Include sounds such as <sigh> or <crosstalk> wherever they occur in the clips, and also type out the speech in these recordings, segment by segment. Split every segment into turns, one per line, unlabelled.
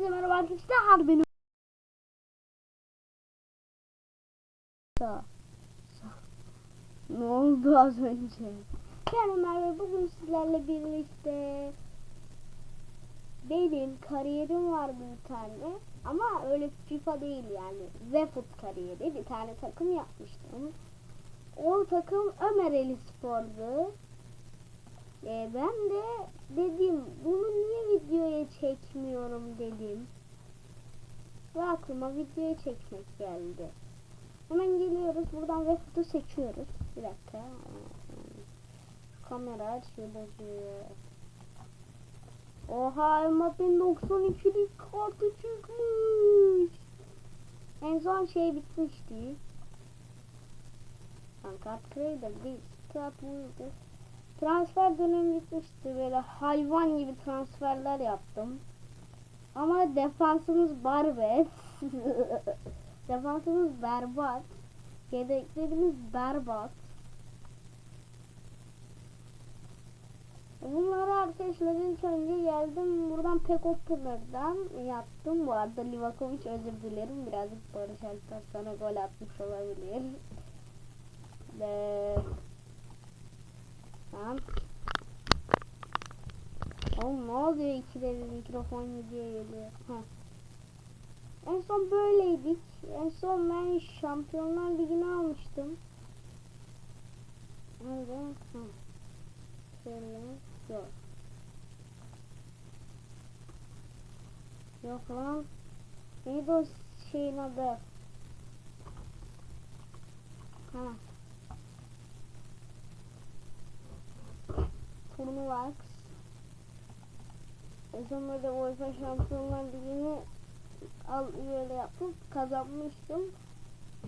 Hepinize merhaba arkadaşlar. Benim Ne oldu az önce? Ben Ömer ve bugün sizlerle birlikte benim kariyerim vardı bir tane ama öyle FIFA değil yani Zefut kariyeri bir tane takım yapmıştım. O takım Ömer Eli Spor'du. E, ben de dedim bunu niye videoya çekmiyorum dedim. Ve aklıma videoya çekmek geldi. Hemen geliyoruz. Buradan Vefut'u seçiyoruz. Bir dakika. Kamera şurada şuraya. Oha Mbappe'nin 92'lik kartı çıkmış. En son şey bitmişti. Lan kart kırıydı. Bir kart buydu. Transfer dönemi bitmişti. Böyle hayvan gibi transferler yaptım. Ama defansımız barbet. <laughs> defansımız berbat. Yedeklerimiz berbat. Bunları arkadaşlar önce geldim buradan Pek Open'dan yaptım. Bu arada Livakovic özür dilerim. Birazcık Barış Alper sana gol atmış olabilir. Ve... Tamam. Oğlum ne oluyor ikide bir mikrofon gidiyor geliyor. Heh. En son böyleydik. En son ben Şampiyonlar Ligi'ni almıştım. Nerede? Ha. Şöyle. Yok. Yok lan. Neydi o şeyin adı? Ha. Turnuvax. En son böyle UEFA Şampiyonlar Ligi'ni al böyle yapıp kazanmıştım.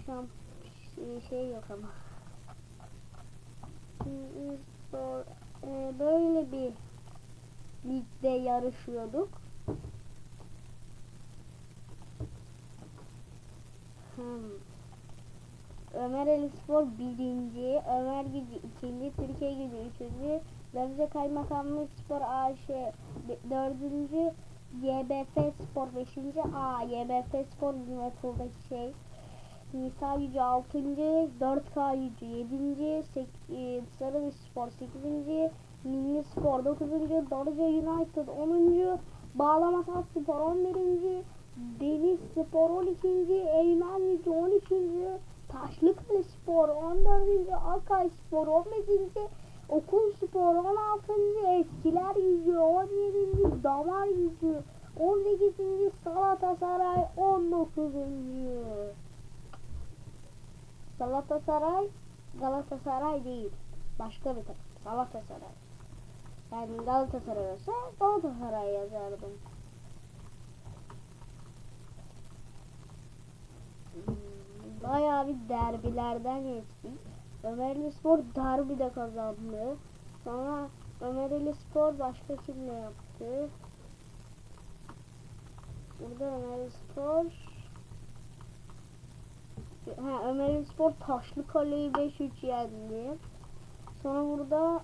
Şamp şey, şey yok ama. E, böyle bir ligde yarışıyorduk. Hmm. Ömer Ali Spor birinci, Ömer Gücü ikinci, Türkiye Gücü üçüncü, Darıca Kaymakamlık Spor AŞ be- dördüncü, YBF Spor beşinci, A YBF Spor Liverpool'daki şey, Nisa Gücü altıncı, 4K Gücü yedinci, sek- e, Sarılı Spor sekizinci, Milli Spor dokuzuncu, Darıca United onuncu, Bağlama Sat Spor on birinci, Deniz Spor 12. Eymen Gücü 13. Taşlıkale Spor 14. Akay Spor 15. Okul Spor 16. Eskiler Gücü 17. Damar Gücü 18. Galatasaray 19. Galatasaray Galatasaray değil. Başka bir takım. Galatasaray. Yani Galatasaray olsa Galatasaray yazardım. Bayağı bir derbilerden geçtik. Ömerli Spor derbide kazandı. Sonra Ömerli Spor başka kimle yaptı? Burada Ömerli Spor Ha Ömerli Spor Taşlı Kale'yi 5-3 yendi. Sonra burada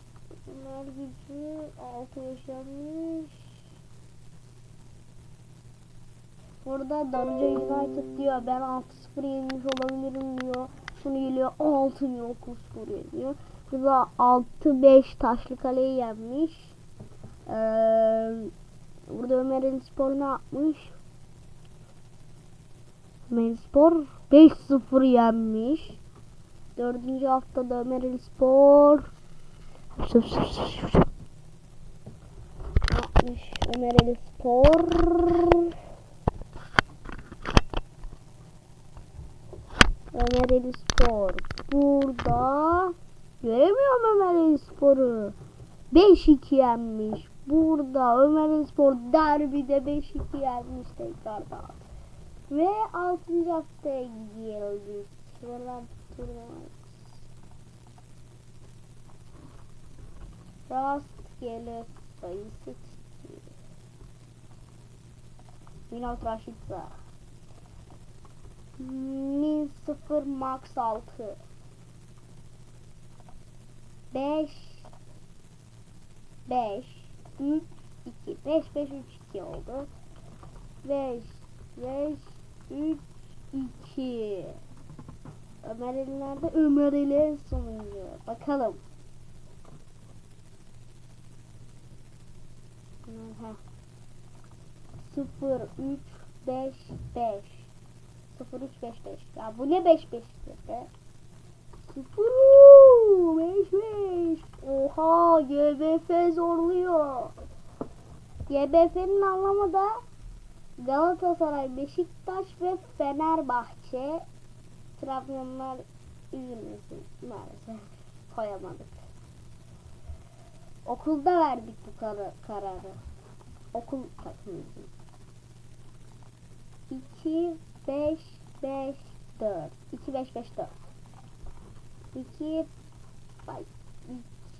Ömer Gücü 6 yaşanmış. Burada Darıca United diyor ben 6-0 yenmiş olabilirim diyor. Şunu geliyor 6 yok 0 yeniyor. Burada 6-5 Taşlı Kale'yi yenmiş. Ee, burada Ömer El Spor ne yapmış? Ömer Spor 5-0 yenmiş. Dördüncü haftada Ömer El Spor yapmış Spor Ömer Spor. Burada göremiyorum Ömer Spor'u. 5-2 yenmiş. Burada Ömer Spor derbide 5-2 yenmiş tekrardan. Ve 6. haftaya geldik. Şuralar turnuva. Rastgele sayı seçti. Minot Raşitza. Min 0 max 6 5 5 3 2 5 5 3 2 oldu. 5 5 3 2 Ömer Ali nerede? Ömer Ali en sonuncu. Bakalım. Ha. 0 3 5 5 0 3 5 5 Ya bu ne 5 5 be? 0 5 5 Oha YBF zorluyor. YBF'nin anlamı da Galatasaray, Beşiktaş ve Fenerbahçe. Trabzonlar üzülmesin maalesef koyamadık. Okulda verdik bu kar- kararı. Okul takımımızın. 2 5 5 4 2 5 5 4 2 Bak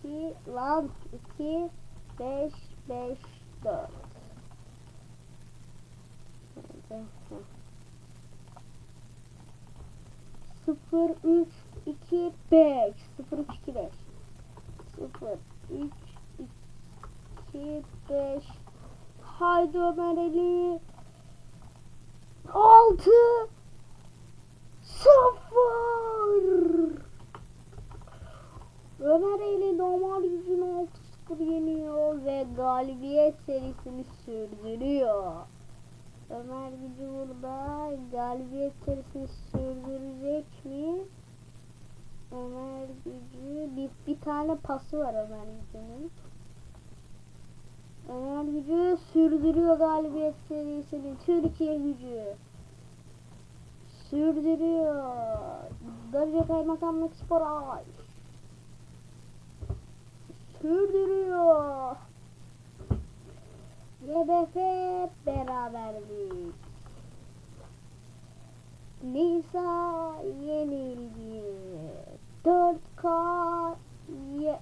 2 lan 2 5 5 4 0 3 2 5 0 3 2 5 0 3 2 5 Haydi Ömer Ali 6 0 Ömer Ali normal yüzünü 6-0 yeniyor ve galibiyet serisini sürdürüyor. Ömer Gücü burada galibiyet serisini sürdürecek mi? Ömer Gücü bir, bir tane pası var Ömer Gücü'nün. Ömer Gücü sürdürüyor galibiyet serisini. Türkiye Gücü sürdürüyor. Darıca Kaymakamlık Spor Ay sürdürüyor. YBF beraberlik. Nisa yenilgi. 4K ye,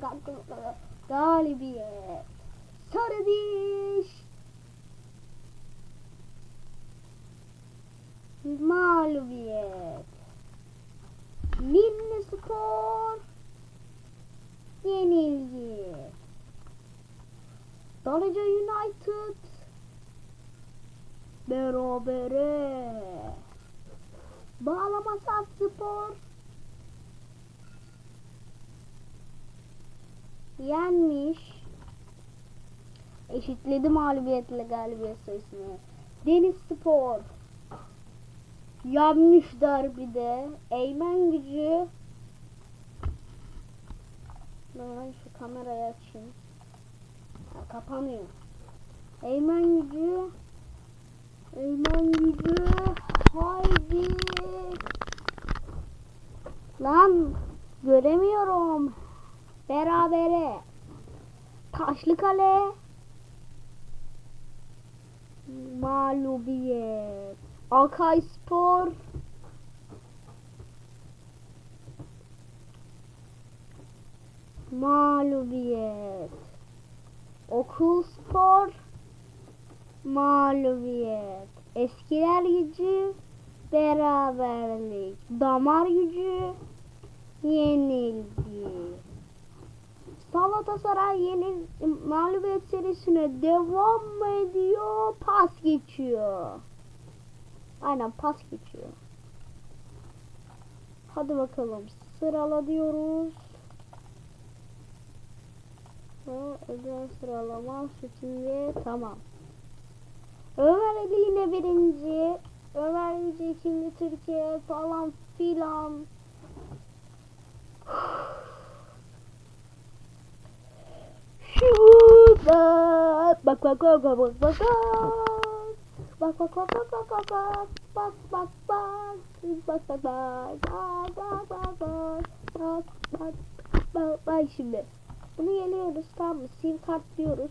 ga- ga- galibiyet. Sarı diş. Mağlubiyet. Ninni Spor yenilgi. Darıca United berabere. Bağlama Spor yenmiş. Eşitledi mağlubiyetle galibiyet sayısını. Deniz Spor yenmiş derbide. Eymen gücü ben şu kamerayı açayım. Kapanıyor. Eymen gücü. Eymen gücü. Haydi. Lan göremiyorum. Berabere. Taşlı kale. Mağlubiyet. Akay Spor. Mağlubiyet. Okul spor. Mağlubiyet. Eskiler gücü. Beraberlik. Damar gücü. Yenilgi. Galatasaray yeni mağlubiyet serisine devam ediyor. Pas geçiyor. Aynen pas geçiyor. Hadi bakalım sırala diyoruz. Ve sıralama sütüye tamam. Ömer Ali yine birinci. Ömer Yüce ikinci Türkiye falan filan. Şurada. Bak bak bak bak bak bak. Bak bak bak bak bak bak bak. Bak bak bak. Bak bak bak. Bak bak bak. Bak bak bak. Bak bak şimdi bunu yeniyoruz tamam mı? Sim kart diyoruz.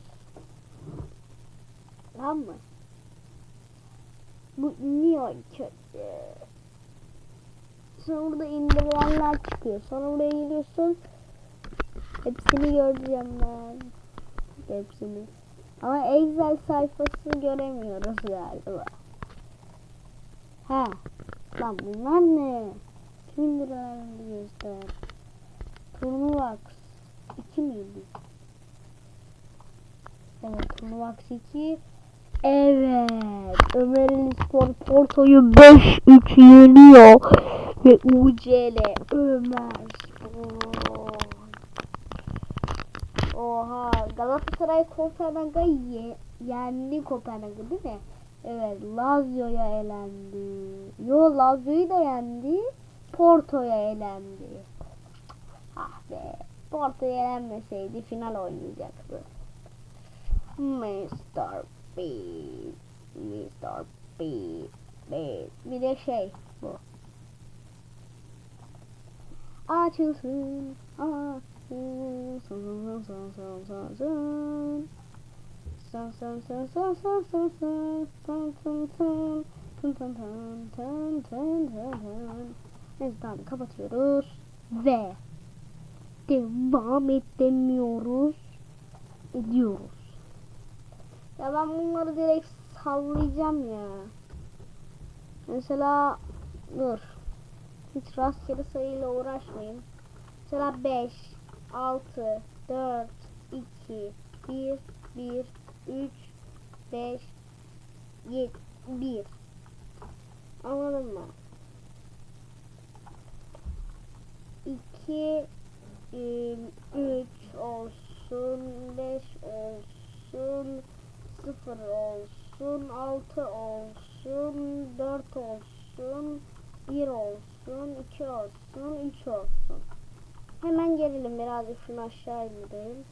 Tamam mı? Bu niye kötü. Sonra burada indirilenler çıkıyor. Sonra buraya geliyorsun. Hepsini göreceğim ben. Hepsini. Ama Excel sayfası göremiyoruz galiba. Ha lan bunlar ne? Kim indirilenleri göster. Turnuvax 2 miydi? Evet Turnuvax 2 Evet Ömer'in Spor Porto'yu 5-3 yeniyor. Ve UCL Ömer Spor. Oha Galatasaray Kopenhag'ı ye yendi Kopenhag'ı değil mi? Evet Lazio'ya elendi. Yo Lazio'yu da yendi. Porto'ya elendi. Ah be. Porto'ya elenmeseydi final oynayacaktı. Mr. B. Mr. B. B. Bir de şey bu. Açılsın. Açılsın. Son son son son son son son son son son Tın tın tın tın tın tın tın. Neyse tamam kapatıyoruz. Ve devam edemiyoruz. Ediyoruz. Ya ben bunları direkt sallayacağım ya. Mesela dur. Hiç rastgele sayıyla uğraşmayın. Mesela 5, 6, 4, 2, 1, 1, 3, 5, 7, 1. Anladın mı? 2, 3 olsun, 5 olsun, 0 olsun, 6 olsun, 4 olsun, 1 olsun, 2 olsun, 3 olsun. Hemen gelelim birazcık şunu aşağı indirelim.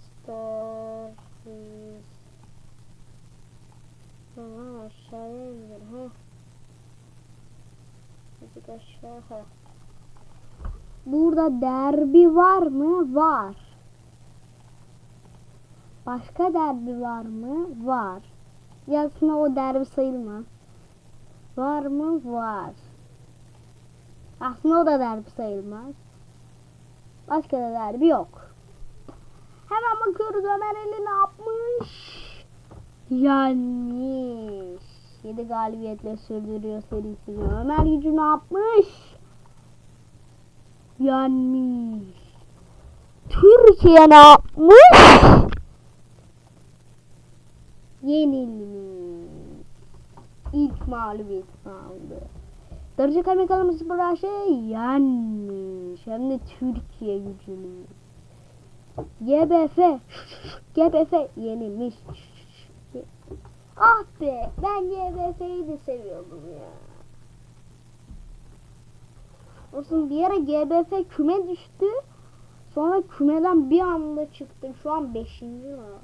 Stories. Tamam aşağıya indir. Ha. Azıcık aşağı. Ha. Burada derbi var mı? Var. Başka derbi var mı? Var. Aslında o derbi sayılmaz. Var mı? Var. Aslında o da derbi sayılmaz. Başka da derbi yok. Hemen bakıyoruz Ömer Ali ne yapmış? Yenmiş. 7 galibiyetle sürdürüyor serisini. Ömer Gücü ne yapmış? Yenmiş. Türkiye ne yapmış? Yenilmiş. İlk mağlubiyetini aldı. Darıca Kaymakamı Spor şey yenmiş. Hem de Türkiye gücünü. GBF GBF yenilmiş. Ah be ben GBF'yi de seviyordum ya. Olsun bir ara GBF küme düştü. Sonra kümeden bir anda çıktım. Şu an 5. var.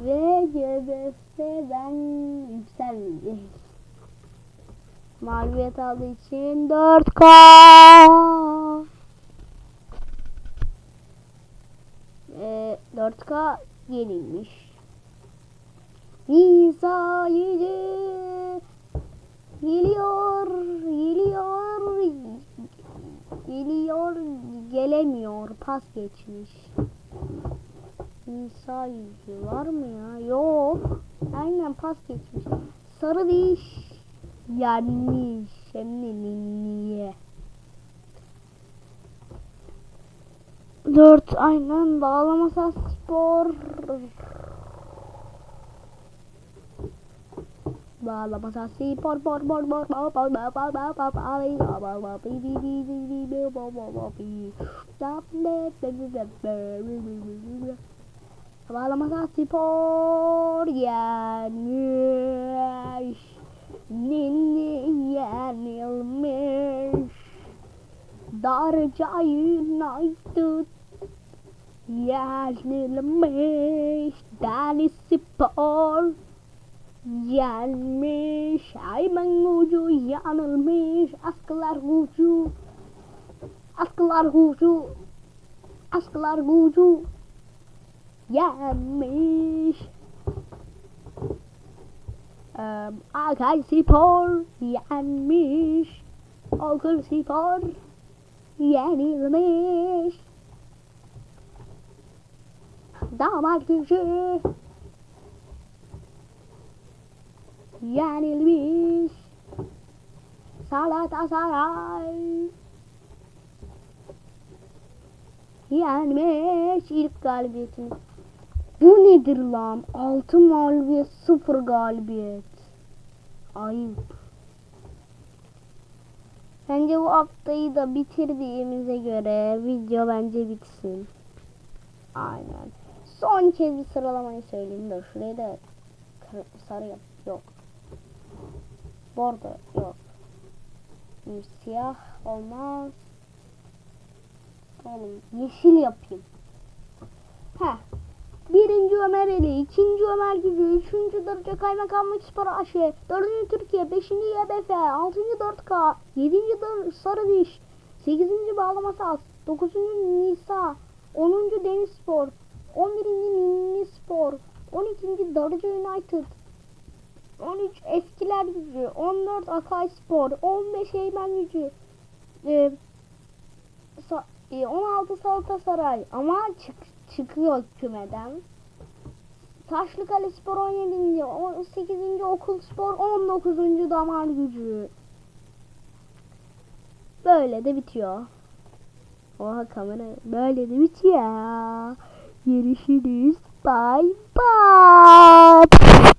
Ve GBF'den yükselmeyecek. Mağlubiyet aldığı için 4K. Ee, 4K yenilmiş. Nisa yüce geliyor, geliyor, geliyor, gelemiyor, pas geçmiş. Nisa yüzü var mı ya? Yok. Aynen pas geçmiş. Sarı diş yenmiş. Hem de ninniye. Dört aynen bağlamasa spor. Bi bi bi bor bor bor bi Stop ne be be be be Bağlamasa spor yenmiş. Ninni yenilmiş. Darıca United yenilmiş. Deli Spor yenmiş. Ayman Ucu yanılmış. Askılar Ucu Askılar Ucu Askılar Ucu yenmiş. Um, Akay Spor yenmiş. Okul Spor yenilmiş. Damat gücü yenilmiş. Galatasaray yenmiş. İlk galibiyetini Bu nedir lan? 6 mağlubiyet 0 galibiyet. Ayıp. Bence bu haftayı da bitirdiğimize göre video bence bitsin. Aynen. Son kez bir sıralamayı söyleyeyim de şuraya da sarı yap. Yok. Bordo yok. Siyah olmaz. Oğlum yeşil yapayım. Heh. Birinci Ömer Eli, ikinci Ömer Gücü, üçüncü derece Kaymakamlık Spor AŞ, dördüncü Türkiye, beşinci YBF, altıncı 4K, yedinci Sarı Diş, sekizinci Bağlama Saz, dokuzuncu Nisa, onuncu Deniz Spor, on birinci Ninni Spor, on ikinci Darıcı United, 13 Eskiler Gücü, 14 Akay Spor, 15 Eymen Gücü, e, sa- e, 16 Galatasaray ama çık, çıkıyor kümeden. Taşlıkale Spor 17. 18. Okul Spor 19. Damar Gücü. Böyle de bitiyor. Oha kamera böyle de bitiyor. Görüşürüz. Bye bye.